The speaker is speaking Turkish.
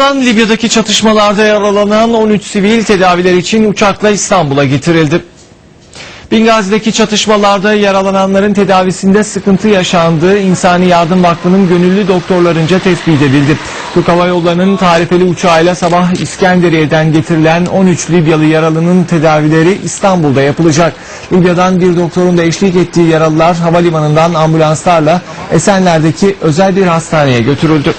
Ardından Libya'daki çatışmalarda yaralanan 13 sivil tedaviler için uçakla İstanbul'a getirildi. Bingazi'deki çatışmalarda yaralananların tedavisinde sıkıntı yaşandığı İnsani Yardım Vakfı'nın gönüllü doktorlarınca tespit edildi. Türk Hava Yolları'nın tarifeli uçağıyla sabah İskenderiye'den getirilen 13 Libyalı yaralının tedavileri İstanbul'da yapılacak. Libya'dan bir doktorun da eşlik ettiği yaralılar havalimanından ambulanslarla Esenler'deki özel bir hastaneye götürüldü.